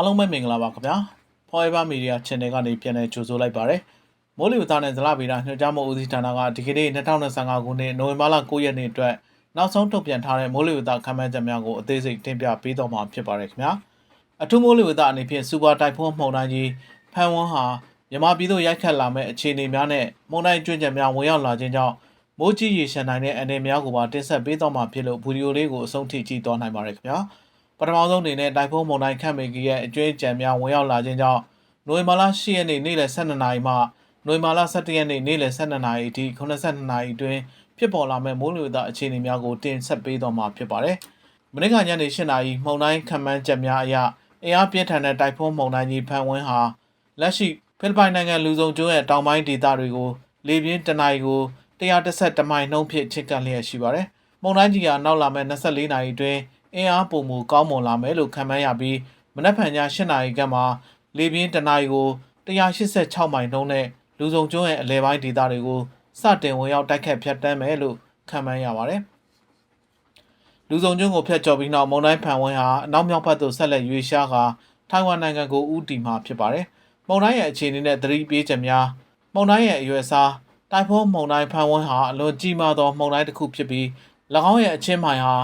အားလုံးပဲမင်္ဂလာပါခင်ဗျာ Forever Media Channel ကနေပြန်လည်ကြိုဆိုလိုက်ပါရစေမိုးလေဝသနဲ့ဇလဗေဒညွှန်ကြားမှုဦးစီးဌာနကဒီကနေ့2025ခုနှစ်နိုဝင်ဘာလ9ရက်နေ့အတွက်နောက်ဆုံးထုတ်ပြန်ထားတဲ့မိုးလေဝသခန့်မှန်းချက်များကိုအသေးစိတ်တင်ပြပေးတော့မှာဖြစ်ပါတယ်ခင်ဗျာအထူးမိုးလေဝသအနေဖြင့်စူပါတိုင်ဖွန်းမှုန်တိုင်းကြီးဖန်ဝန်းဟာမြန်မာပြည်သို့ရိုက်ခတ်လာမဲ့အခြေအနေများနဲ့မှုန်တိုင်းကျွန်းချက်များဝင်ရောက်လာခြင်းကြောင့်မိုးကြီးရေရှမ်းနိုင်တဲ့အနေများကိုပါတင်ဆက်ပေးတော့မှာဖြစ်လို့ဗီဒီယိုလေးကိုအဆုံးထိကြည့်သွားနိုင်ပါတယ်ခင်ဗျာ ပထမဆုံးအနေနဲ့တိုင်ဖုန်းမုန်တိုင်းခန့်မေကြီးရဲ့အကျွေးကြံများဝင်ရောက်လာခြင်းကြောင့်နိုဝင်ဘာလ10ရက်နေ့နေ့လယ်12နာရီမှနိုဝင်ဘာလ17ရက်နေ့နေ့လယ်12နာရီအထိ82နာရီအတွင်းဖြစ်ပေါ်လာမဲ့မိုးလေဝသအခြေအနေများကိုတင်ဆက်ပေးတော့မှာဖြစ်ပါတယ်။မနေ့ကညနေ8နာရီမုန်တိုင်းခန့်မှန်းချက်များအရအင်အားပြင်းထန်တဲ့တိုင်ဖုန်းမုန်တိုင်းကြီးဖန်ဝင်းဟာလက်ရှိဖိလစ်ပိုင်နိုင်ငံလူစုံကျွန်းရဲ့တောင်ပိုင်းဒေသတွေကိုလေပြင်းတနအီကို132မိုင်နှုန်းဖြင့်ချစ်ကပ်လျက်ရှိပါတယ်။မုန်တိုင်းကြီးကနောက်လာမဲ့24နာရီအတွင်း အင်အားပုံမူကောင်းမွန်လာမယ်လို့ခန့်မှန်းရပြီးမနက်ဖြန်ည8နာရီခန့်မှာလေပြင်းတနအီကို186မိုင်နှုန်းနဲ့လူစုံကျွန်းရဲ့အလဲပိုင်းဒေသတွေကိုစတင်ဝင်ရောက်တိုက်ခတ်ဖြတ်တန်းမယ်လို့ခန့်မှန်းရပါတယ်။လူစုံကျွန်းကိုဖျက်ကျော်ပြီးနောက်မုန်တိုင်းဖန်ဝန်းဟာအနောက်မြောက်ဘက်သို့ဆက်လက်ရွေ့ရှားကာထိုင်ဝမ်နိုင်ငံကိုဦးတည်မှာဖြစ်ပါတယ်။မုန်တိုင်းရဲ့အခြေအနေနဲ့သတိပေးချက်များမုန်တိုင်းရဲ့အရွယ်အစားတိုင်ဖွန်းမုန်တိုင်းဖန်ဝန်းဟာအလွန်ကြီးမားသောမုန်တိုင်းတစ်ခုဖြစ်ပြီး၎င်းရဲ့အချင်းမိုင်ဟာ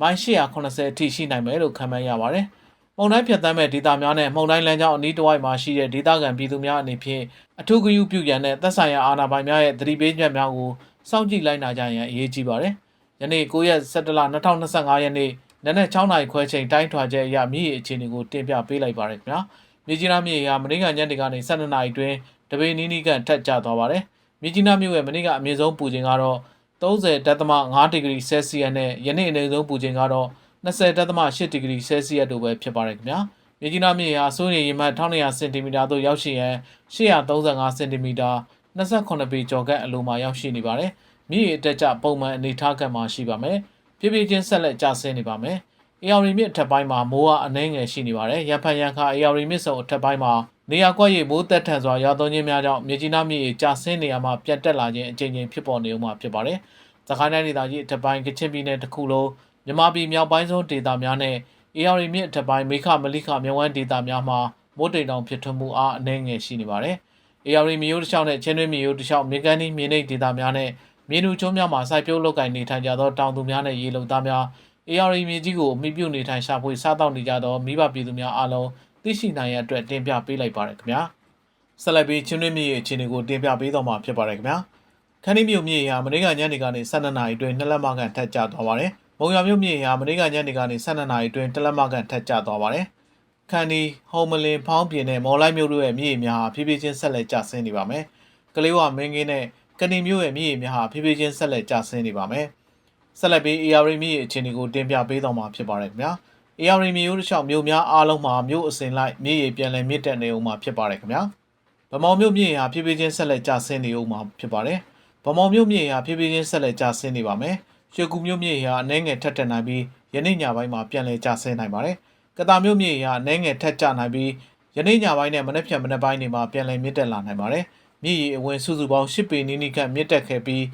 မိုင်880အထိရှိနိုင်မယ်လို့ခန့်မှန်းရပါတယ်။မုန်တိုင်းဖြတ်သန်းမဲ့ဒေသများနဲ့မုန်တိုင်းလမ်းကြောင်းအနီးတစ်ဝိုက်မှာရှိတဲ့ဒေသခံပြည်သူများအနေဖြင့်အထူးဂရုပြုရန်နဲ့သက်ဆိုင်ရာအာဏာပိုင်များရဲ့သတိပေးချက်များကိုစောင့်ကြည့်လိုက်နာကြရန်အရေးကြီးပါတယ်။ယနေ့9ရက်17လ2025ရက်နေ့နနက်6နာရီခွဲချိန်တိုင်းထွာချက်အရမြေကြီးအခြေအနေကိုတင်ပြပေးလိုက်ပါရခင်ဗျာ။မြေကြီးနားမြေဟာမနေ့ကညနေကနေ12နာရီတွင်တပေနီးနီးကထက်ကျသွားပါတယ်။မြေကြီးနားမြို့ရဲ့မနေ့ကအမြင့်ဆုံးပူချိန်ကတော့ 30.5ဒီဂရီဆဲလ်စီယပ်နဲ့ယနေ့အနေဆုံးပူချိန်ကတော့20.8ဒီဂရီဆဲလ်စီယပ်တို့ပဲဖြစ်ပါတယ်ခင်ဗျာ။မြေကြီးနားမြေဟာစိုးရိမ်ရေမှတ်1200စင်တီမီတာသို့ရောက်ရှိရန်835စင်တီမီတာ28ပေကျော်ကအလိုမှာရောက်ရှိနေပါတယ်။မြေအတက်ကျပုံမှန်အနေထားကမှရှိပါမယ်။ပြပြချင်းဆက်လက်ကျဆင်းနေပါမယ်။ AR မြစ်အထက်ပိုင်းမှာမိုးကအနှဲငယ်ရှိနေပါတယ်။ရန်ဖန်ရန်ခါ AR မြစ်စုံအထက်ပိုင်းမှာ နေရာကွက်ရိပ်မိုးတက်ထန်စွာရွာသွန်းခြင်းများကြောင့်မြေကြီးနားမြေကျဆင်းနေရမှပြတ်တက်လာခြင်းအကြိမ်ကြိမ်ဖြစ်ပေါ်နေဦးမှာဖြစ်ပါတယ်။သခိုင်းတိုင်းဒေသကြီးအထက်ပိုင်းကချင်ပြည်နယ်တစ်ခုလုံးမြမပြည်မြောက်ပိုင်းဆုံးဒေသများနဲ့ AR မြစ်အထက်ပိုင်းမေခမလိခမြဝန်းဒေသများမှာမိုးတိမ်တောင်ဖြစ်ထွန်းမှုအားအနှဲငယ်ရှိနေပါတယ်။ AR မြို့တစ်လျှောက်နဲ့ချင်းတွင်းမြို့တစ်လျှောက်မြေကန်ဒီမြေနိတ်ဒေသများနဲ့မြေနူချုံးများမှာစိုက်ပျိုးလုပ်ကိုင်နေထိုင်ကြသောတောင်သူများနဲ့ရေလုံသားများ AR မြေကြီးကိုအမိပြုနေထိုင်ရှာဖွေစားတောက်နေကြသောမိဘပြည်သူများအားလုံး သိရှိနိုင်ရန်အတွက်တင်ပြပေးလိုက်ပါရခင်ဗျာဆက်လက်ပြီးချင်းတွင်းမြေအခြေအနေကိုတင်ပြပေးတော့မှာဖြစ်ပါတယ်ခင်ဗျာခန်းဒီမြို့မြေဟာမနေ့ကညနေကနေ12နာရီအတွင်းနှစ်လက်မခန့်ထက်ကျသွားပါတယ်မုံရမြို့မြေဟာမနေ့ကညနေကနေ12နာရီအတွင်းတစ်လက်မခန့်ထက်ကျသွားပါတယ်ခန်းဒီဟော်မလင်ဖောင်းပြင်းနဲ့မော်လိုက်မြို့တို့ရဲ့မြေများဟာဖြည်းဖြည်းချင်းဆက်လက်ကျဆင်းနေပါမယ်ကလေးဝမင်းကင်းနဲ့ကနေမြို့ရဲ့မြေများဟာဖြည်းဖြည်းချင်းဆက်လက်ကျဆင်းနေပါမယ်ဆက်လက်ပြီး AR မြေအခြေအနေကိုတင်ပြပေးတော့မှာဖြစ်ပါတယ်ခင်ဗျာ AR မျိုးတစ်လျှောက်မျိုးများအားလုံးမှာမျိုးအစဉ်လိုက်မြေရည်ပြန်လည်မြင့်တက်နေဦးမှာဖြစ်ပါတယ်ခင်ဗျာဗမော်မျိုးမြေဟာဖြည်းဖြည်းချင်းဆက်လက်ကျဆင်းနေဦးမှာဖြစ်ပါတယ်ဗမော်မျိုးမြေဟာဖြည်းဖြည်းချင်းဆက်လက်ကျဆင်းနေပါမယ်ရွှေကူမျိုးမြေဟာအနှဲငယ်ထက်တက်နိုင်ပြီးယနေ့ညပိုင်းမှာပြန်လည်ကျဆင်းနိုင်ပါတယ်ကတာမျိုးမြေဟာအနှဲငယ်ထက်ကျနိုင်ပြီးယနေ့ညပိုင်းနဲ့မနေ့ဖြန်မနေ့ပိုင်းတွေမှာပြန်လည်မြင့်တက်လာနိုင်ပါတယ်မြေရည်အဝင်စုစုပေါင်း10ပေနီးနီးခန့်မြင့်တက်ခဲ့ပြီး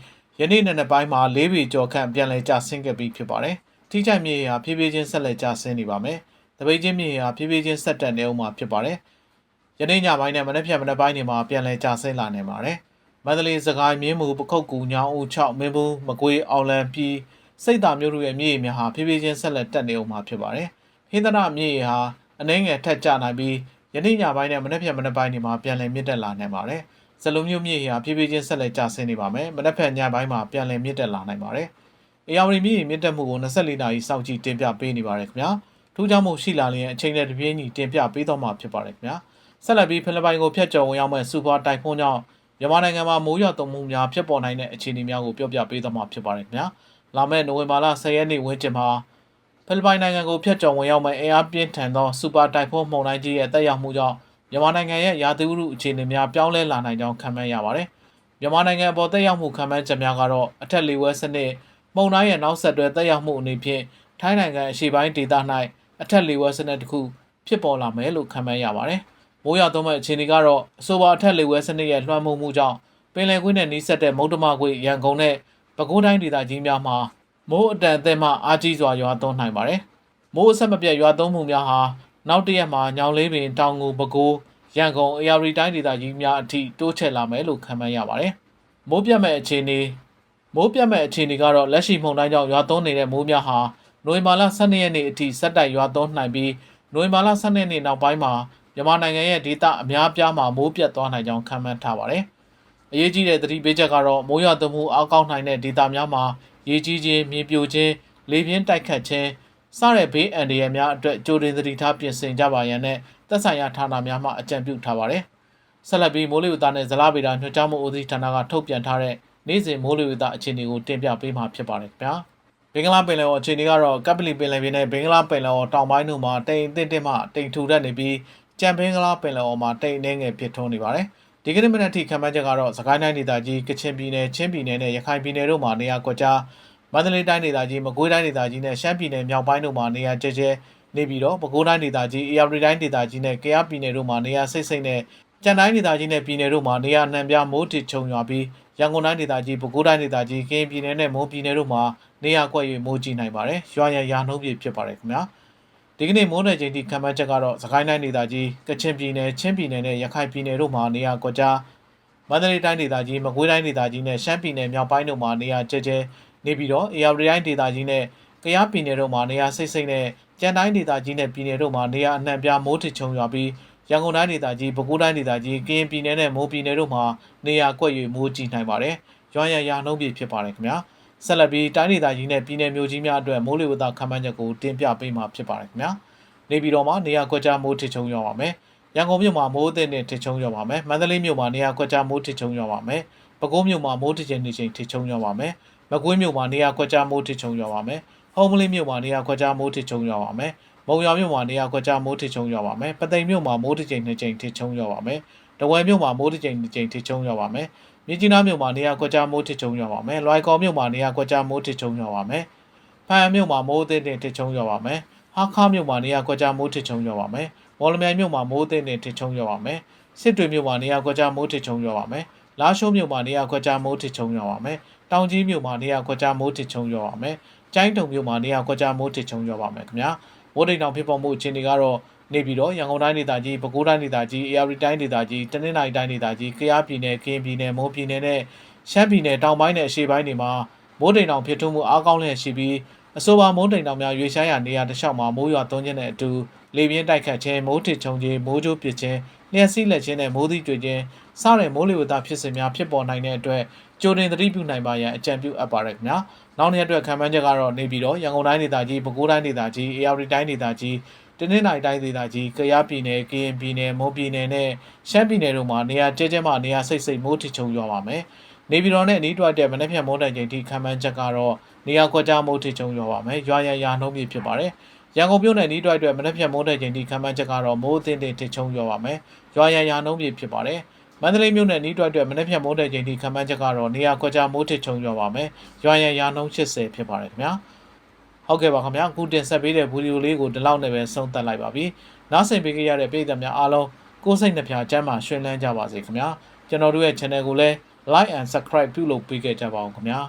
ယနေ့နေ့နေ့ပိုင်းမှာ4ပေကျော်ခန့်ပြန်လည်ကျဆင်းခဲ့ပြီးဖြစ်ပါတယ် ထိချိုက်မြေဟာဖြည်းဖြည်းချင်းဆက်လက်ကျဆင်းနေပါမယ်။တပိတ်ချင်းမြေဟာဖြည်းဖြည်းချင်းဆက်တက်နေအောင်မှာဖြစ်ပါတယ်။ယနေ့ညပိုင်းနဲ့မနေ့ဖြန်မနေ့ပိုင်းတွေမှာပြန်လည်ကျဆင်းလာနေပါတယ်။မန္တလေးစကိုင်းမြင်းမူပခုတ်ကူညောင်ဦး6မင်းဘူးမကွေးအောင်လံပြည်စိတ်တာမျိုးတို့ရဲ့မြေများဟာဖြည်းဖြည်းချင်းဆက်လက်တက်နေအောင်မှာဖြစ်ပါတယ်။ဟင်းသနာမြေဟာအနှဲငယ်ထက်ကျနိုင်ပြီးယနေ့ညပိုင်းနဲ့မနေ့ဖြန်မနေ့ပိုင်းတွေမှာပြန်လည်မြင့်တက်လာနိုင်ပါတယ်။စလုံးမျိုးမြေဟာဖြည်းဖြည်းချင်းဆက်လက်ကျဆင်းနေပါမယ်။မနေ့ဖြန်ညပိုင်းမှာပြန်လည်မြင့်တက်လာနိုင်ပါတယ်။။ အေယာဝတီမြင့်မြင့်တက်မှုကို24နာရီစောင့်ကြည့်တင်ပြပေးနေပါတယ်ခင်ဗျာ။ထူးခြားမှုရှိလာလျင်အချိန်နဲ့တပြေးညီတင်ပြပေးတော့မှာဖြစ်ပါတယ်ခင်ဗျာ။ဆက်လက်ပြီးဖိလစ်ပိုင်ကိုဖျက်ကျော်ဝင်ရောက်မဲ့စူပါတိုင်ဖွန်းကြောင့်မြန်မာနိုင်ငံမှာမိုးရွာသွန်းမှုများဖြစ်ပေါ်နိုင်တဲ့အခြေအနေများကိုပြောပြပေးတော့မှာဖြစ်ပါတယ်ခင်ဗျာ။လာမယ့်နိုဝင်ဘာလ10ရက်နေ့ဝန်းကျင်မှာဖိလစ်ပိုင်နိုင်ငံကိုဖျက်ကျော်ဝင်ရောက်မဲ့အင်အားပြင်းထန်သောစူပါတိုင်ဖွန်းမှုန်တိုင်းကြီးရဲ့တက်ရောက်မှုကြောင့်မြန်မာနိုင်ငံရဲ့ရာသီဥတုအခြေအနေများပြောင်းလဲလာနိုင်ကြောင်းခန့်မှန်းရပါတယ်။မြန်မာနိုင်ငံအပေါ်တက်ရောက်မှုခန့်မှန်းချက်များကတော့အထက်လေဝဲစနစ် မုံတိုင်းရဲ့နောက်ဆက်တွဲတက်ရောက်မှုအနေဖြင့်ထိုင်းနိုင်ငံအရှေ့ပိုင်းဒေသ၌အထက်လေဝဲစနစ်တစ်ခုဖြစ်ပေါ်လာမယ်လို့ခန့်မှန်းရပါတယ်။မိုးရွာသွန်းမဲ့အခြေအနေကတော့အဆိုပါအထက်လေဝဲစနစ်ရဲ့လွှမ်းမိုးမှုကြောင့်ပင်လယ်ကွေးနဲ့နီးစပ်တဲ့မုတ်တမကွေရန်ကုန်နဲ့ပဲခူးတိုင်းဒေသကြီးများမှာမိုးအတန်အသင့်မှအားကြီးစွာရွာသွန်းနိုင်ပါတယ်။မိုးအဆက်မပြတ်ရွာသွန်းမှုများဟာနောက်တစ်ရက်မှာညောင်လေးပင်တောင်ငူပဲခူးရန်ကုန်အေရီတိုင်းဒေသကြီးများအထိတိုးချဲ့လာမယ်လို့ခန့်မှန်းရပါတယ်။မိုးပြတ်မဲ့အခြေအနေ မိုးပြတ်မဲ့အခြေအနေကတော့လက်ရှိမှုန်တိုင်းကြောင့်ရွာသွန်းနေတဲ့မိုးများဟာနိုဝင်ဘာလ12ရက်နေ့အထိဆက်တိုက်ရွာသွန်းနိုင်ပြီးနိုဝင်ဘာလ12ရက်နေ့နောက်ပိုင်းမှာမြန်မာနိုင်ငံရဲ့ဒေသအများအပြားမှာမိုးပြတ်သွားနိုင်ကြောင်းခန့်မှန်းထားပါတယ်။အရေးကြီးတဲ့သတိပေးချက်ကတော့မိုးရွာသွန်းမှုအောက်ကောက်နိုင်တဲ့ဒေသများမှာရေကြီးခြင်းမြေပြိုခြင်းလေပြင်းတိုက်ခတ်ခြင်းစတဲ့ဘေးအန္တရာယ်များအတွက်ကြိုတင်သတိထားပြင်ဆင်ကြပါရန်နဲ့သက်ဆိုင်ရာဌာနများမှအကြံပြုထားပါတယ်။ဆက်လက်ပြီးမိုးလေဝသနဲ့ဇလဗေဒညွှန်ကြားမှုဦးစီးဌာနကထုတ်ပြန်ထားတဲ့ နေ့စဉ်မိုးလေဝသအခြေအနေကိုတင်ပြပေးမှာဖြစ်ပါတယ်ခင်ဗျာ။ဘင်္ဂလားပင်လယ်အော်အခြေအနေကတော့ကပ်ပလီပင်လယ်ပြင်နဲ့ဘင်္ဂလားပင်လယ်အော်တောင်ပိုင်းတို့မှာတိမ်အထစ်တစ်မှတိမ်ထူထပ်နေပြီးကြံဘင်္ဂလားပင်လယ်အော်မှာတိမ်နှဲငယ်ဖြစ်ထွန်းနေပါတယ်။ဒီကနေ့မနက်ထိခံမှန်းချက်ကတော့စကိုင်းတိုင်းဒေသကြီးကချင်ပြည်နယ်ချင်းပြည်နယ်နဲ့ရခိုင်ပြည်နယ်တို့မှာနေရာကွက်ကြားမန္တလေးတိုင်းဒေသကြီးမကွေးတိုင်းဒေသကြီးနဲ့ရှမ်းပြည်နယ်မြောက်ပိုင်းတို့မှာနေရာကျကျနေပြီးတော့ပဲခူးတိုင်းဒေသကြီးအေရတိုင်းဒေသကြီးနဲ့ကယားပြည်နယ်တို့မှာနေရာစိတ်စိတ်နဲ့ ကြံတိုင်းဒေသကြီးနဲ့ပြည်နယ်တို့မှာနေရာနှံပြမိုးထစ်ချုံရွာပြီးရန်ကုန်တိုင်းဒေသကြီးပဲခူးတိုင်းဒေသကြီးကရင်ပြည်နယ်နဲ့မွန်ပြည်နယ်တို့မှာနေရာကွက်၍မိုးကြီးနိုင်ပါတယ်။ရွာရရာနှုန်းပြည့်ဖြစ်ပါတယ်ခင်ဗျာ။ဒီကနေ့မိုးနယ်ချိန်ထိခံမှန်းချက်ကတော့စကိုင်းတိုင်းဒေသကြီးကချင်ပြည်နယ်ချင်းပြည်နယ်နဲ့ရခိုင်ပြည်နယ်တို့မှာနေရာကွက်ကြားမန္တလေးတိုင်းဒေသကြီးမကွေးတိုင်းဒေသကြီးနဲ့ရှမ်းပြည်နယ်မြောက်ပိုင်းတို့မှာနေရာကျကျနေပြီးတော့အေရတိုင်းဒေသကြီးနဲ့ကယားပြည်နယ်တို့မှာနေရာစိတ်စိတ်နဲ့ကြံတိုင်းဒေသကြီးနဲ့ပြည်နယ်တို့မှာနေရာအနှံ့ပြားမိုးထစ်ချုံရွာပြီး ရန်ကုန်တိုင်းဒေသကြီးပဲခူးတိုင်းဒေသကြီးကရင်ပြည်နယ်နဲ့မိုးပြည်နယ်တို့မှာနေရာကွက်၍မိုးကြီးနိုင်ပါတယ်။ရွာရရာနှုန်းပြည့်ဖြစ်ပါတယ်ခင်ဗျာ။ဆက်လက်ပြီးတိုင်းဒေသကြီးနဲ့ပြည်နယ်မျိုးကြီးများအတွက်မိုးလေဝသခန့်မှန်းချက်ကိုတင်ပြပေးမှာဖြစ်ပါတယ်ခင်ဗျာ။နေပြည်တော်မှာနေရာကွက်ကြားမိုးထစ်ချုံရွာပါမယ်။ရန်ကုန်မြို့မှာမိုးအသင့်နဲ့ထစ်ချုံရွာပါမယ်။မန္တလေးမြို့မှာနေရာကွက်ကြားမိုးထစ်ချုံရွာပါမယ်။ပဲခူးမြို့မှာမိုးထစ်ချိန်နေချိန်ထစ်ချုံရွာပါမယ်။မကွေးမြို့မှာနေရာကွက်ကြားမိုးထစ်ချုံရွာပါမယ်။ဟုံးမလင်းမြို့မှာနေရာကွက်ကြားမိုးထစ်ချုံရွာပါမယ်။ မုံရွာမြို့မှာနေရာကွက်ကြားမိုးထစ်ချုံရွာပါမယ်။ပသိမ်မြို့မှာမိုးတစ်ချိန်နှစ်ချိန်ထစ်ချုံရွာပါမယ်။တဝယ်မြို့မှာမိုးတစ်ချိန်နှစ်ချိန်ထစ်ချုံရွာပါမယ်။မြင်းကြီးနားမြို့မှာနေရာကွက်ကြားမိုးထစ်ချုံရွာပါမယ်။လွိုင်ကော်မြို့မှာနေရာကွက်ကြားမိုးထစ်ချုံရွာပါမယ်။ဖန်မြို့မှာမိုးအသင့်နဲ့ထစ်ချုံရွာပါမယ်။ဟာခါမြို့မှာနေရာကွက်ကြားမိုးထစ်ချုံရွာပါမယ်။မော်လမြိုင်မြို့မှာမိုးအသင့်နဲ့ထစ်ချုံရွာပါမယ်။စစ်တွေမြို့မှာနေရာကွက်ကြားမိုးထစ်ချုံရွာပါမယ်။လာရှိုးမြို့မှာနေရာကွက်ကြားမိုးထစ်ချုံရွာပါမယ်။တောင်ကြီးမြို့မှာနေရာကွက်ကြားမိုးထစ်ချုံရွာပါမယ်။ကျိုင်းတုံမြို့မှာနေရာကွက်ကြားမိုးထစ်ချုံရွာပါမယ်ခင်ဗျာ။ မိုးတိမ်တောင်ဖြစ်ပေါ်မှုအခြေအနေကတော့နေပြီးတော့ရန်ကုန်တိုင်းဒေသကြီးပဲခူးတိုင်းဒေသကြီးအေရီတိုင်းဒေသကြီးတနင်္သာရီတိုင်းဒေသကြီးကယားပြည်နယ်ကရင်ပြည်နယ်မွန်ပြည်နယ်နဲ့ရှမ်းပြည်နယ်တောင်ပိုင်းနဲ့အရှေ့ပိုင်းတွေမှာမိုးတိမ်တောင်ဖြစ်ထွန်းမှုအားကောင်းလျက်ရှိပြီးအဆိုပါမိုးတိမ်တောင်များရွေ့ရှားရာနေရာတစ်လျှောက်မှာမိုးရွာသွန်းခြင်းနဲ့အတူလေပြင်းတိုက်ခတ်ခြင်းမိုးထစ်ချုံခြင်းမိုးကြိုးပစ်ခြင်းလျှက်စီးလက်ခြင်းနဲ့မိုးသီးကြွေခြင်းစတဲ့မိုးလေဝသဖြစ်စဉ်များဖြစ်ပေါ်နိုင်တဲ့အတွက် ကြိုတင်သတိပြုနိုင်ပါရန်အကြံပြုအပ်ပါရခင်ဗျာနောက်နေ့အတွက်ခံမှန်းချက်ကတော့နေပြီးတော့ရန်ကုန်တိုင်းဒေသကြီးပဲခူးတိုင်းဒေသကြီးအေရီတိုင်းဒေသကြီးတနင်္သာရီတိုင်းဒေသကြီးကယားပြည်နယ်ကရင်ပြည်နယ်မွန်ပြည်နယ်နဲ့ရှမ်းပြည်နယ်တို့မှာနေရာကျဲကျဲမှနေရာစိတ်စိတ်မိုးထစ်ချုံရွာပါမယ်နေပြည်တော်နဲ့အနီးတွက်တဲ့မနေ့ဖြန်မိုးတိုင်ချိန်ထိခံမှန်းချက်ကတော့နေရာကွက်ကြားမိုးထစ်ချုံရွာပါမယ်ရွာရရာနှုံးပြဖြစ်ပါတယ်ရန်ကုန်မြို့နယ်နီးတွက်အတွက်မနေ့ဖြန်မိုးတိုင်ချိန်ထိခံမှန်းချက်ကတော့မိုးအသင်းတင်ထစ်ချုံရွာပါမယ်ရွာရရာနှုံးပြဖြစ်ပါတယ် မန္တလေးမြို့နယ်နီးတွက်အတွက်မနေ့ဖြန်မိုးတိုင်ချိန်ထိခံမှန်းချက်ကတော့နေရာကွက်ကြားမိုးထစ်ချုံရွာပါမယ်ရွာရရာနှုံး80ဖြစ်ပါတယ်ခင်ဗျာဟုတ်ကဲ့ပါခင်ဗျာအခုတင်ဆက်ပေးတဲ့ဗီဒီယိုလေးကိုဒီလောက်နဲ့ပဲဆုံးသက်လိုက်ပါပြီနောက်ဆက်ပေးခဲ့ရတဲ့ပြည်သက်များအားလုံးကိုယ်စိတ်နှပြကျမ်းမာရှင်လန်းကြပါစေခင်ဗျာကျွန်တော်တို့ရဲ့ channel ကိုလည်း like and subscribe ပြုလုပ်ပေးခဲ့ကြပါအောင်ခင်ဗျာ